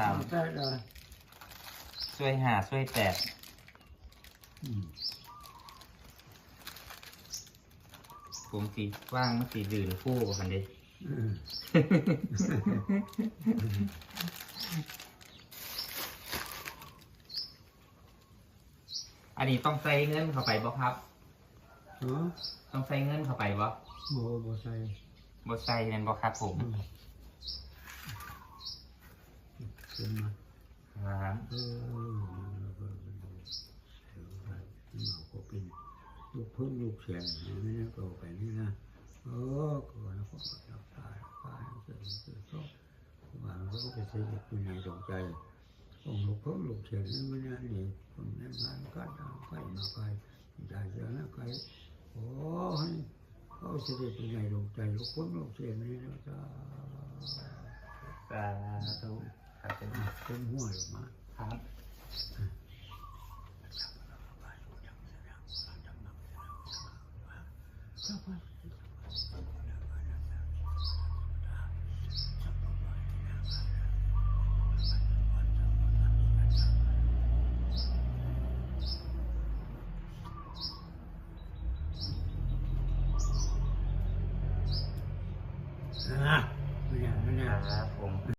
ครับได้ละช่วยหาช่วยแตกอืมผมสีว่างมันสีดื่นคู่กันเดิเอออันนี้ต้องใส่เงินเข้าไปบ่ครับเนาะต้องใส่เงินเข้าไปบ่โบโบใส่บ่ใส่แม่นบ่ครับผม อืมเป็ นมาเออเออเออเออเราก็เป็นลูกพิ่งลูกแฉงไม่ได้โตไปนี่นะเออก็แล้วก็เราตายตายเกิดเกิดก็วางแล้วก็จะใช้เด็กเป็นในดวงใจองลูกพิ่งลูกแฉงนี่ไม่ได้นี่คนแม่งานก็ตามไปมาไปใจเยอะนะใครโอ้ยเขาเสด็จเป็นในดวงใจลูกพิ่งลูกแฉงนี่นะจ้า ต้นห้วยออกมาครับนะไม่เนี่ไม่เนี่ครับผม